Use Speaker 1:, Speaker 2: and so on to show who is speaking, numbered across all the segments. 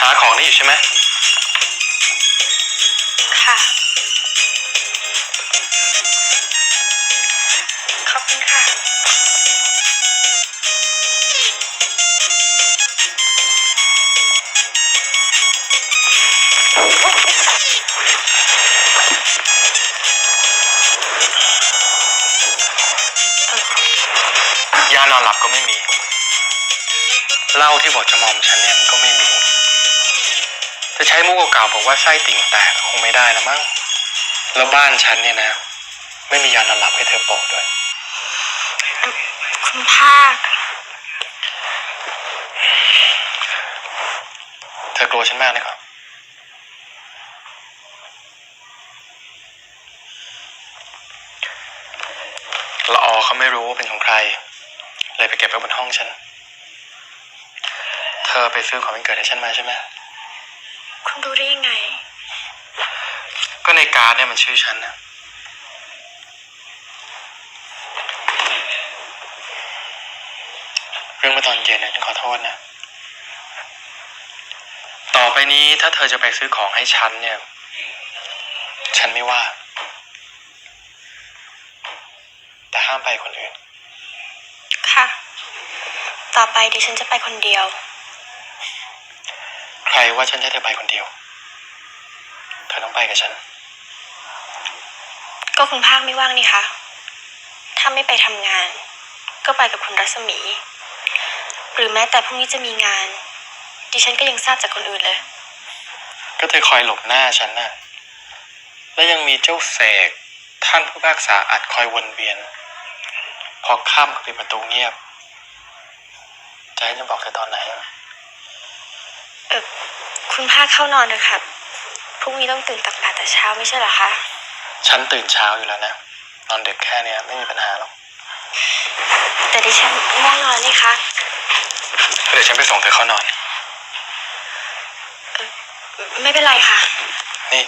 Speaker 1: หาของนี่อยู่ใช่ไหมานอนหลับก็ไม่มีเหล้าที่บอกจะมอมฉันเนี่ยมันก็ไม่มี จะใช้มุกเก่าๆบอกว่าไส้ติ่งแตกคงไม่ได้นะมั้ง แล้วบ้านฉันเนี่ยนะ ไม่มียานอนหลับให้เธอโปะด้วย
Speaker 2: คุณภาค
Speaker 1: เธอกลัวฉันมากนะครับละออเขาไม่รู้ว่าเป็นของใคร เลยไปเก็บไว้บนห้องฉัน เธอไปซื้อของวันเกิดให้ฉันมาใช่ไหม
Speaker 2: คุณรู้ได้ยังไง
Speaker 1: ก็ในการ์ดเนี่ยมันชื่อฉันนะ เรื่องเมื่อตอนเย็นเนี่ยฉันขอโทษนะ ต่อไปนี้ถ้าเธอจะไปซื้อของให้ฉันเนี่ย ฉันไม่ว่า แต่ห้ามไปคนอื่น
Speaker 2: ค่ะ ต่อไปดิฉันจะไปคนเดียว
Speaker 1: ใครว่าฉันจะให้เธอไปคนเดียว เธอต้องไปกับฉัน
Speaker 2: ก็คุณภาคไม่ว่างนี่คะ ถ้าไม่ไปทำงาน ก็ไปกับคุณรัศมี หรือแม้แต่พรุ่งนี้จะมีงาน ดิฉันก็ยังทราบจากคนอื่นเลย
Speaker 1: ก็เธอคอยหลบหน้าฉันน่ะ และยังมีเจ้าเสกท่านผู้พิพากษาอัดคอยวนเวียน พอข้ามก็ปิดประตูเงียบ จะให้ฉันบอกเธอตอนไหนอะ
Speaker 2: เออคุณภาคเข้านอนเถอะค่ะพรุ่งนี้ต้องตื่นตักบาตรแต่เช้าไม่ใช่เหรอคะ
Speaker 1: ฉันตื่นเช้าอยู่แล้วนะ นอนดึกแค่เนี้ยไม่มีปัญหาหรอก
Speaker 2: แต่ดิฉันง่วงนอนนี่คะ
Speaker 1: เดี๋ยวฉันไปส่งเธอเข้านอน
Speaker 2: ไม่เป็นไรค่ะ
Speaker 1: นี่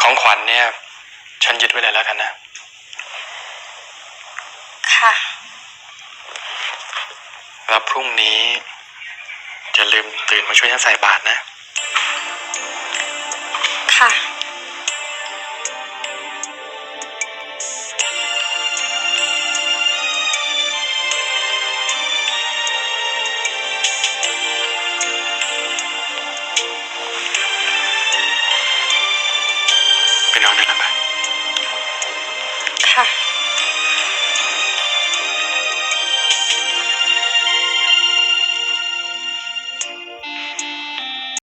Speaker 1: ของขวัญเนี่ย ฉันยึดไว้เลยแล้วกันนะ
Speaker 2: ค่ะ
Speaker 1: แล้วพรุ่งนี้จะลืมตื่นมาช่วยฉันใส่บาตรนะ ค่ะ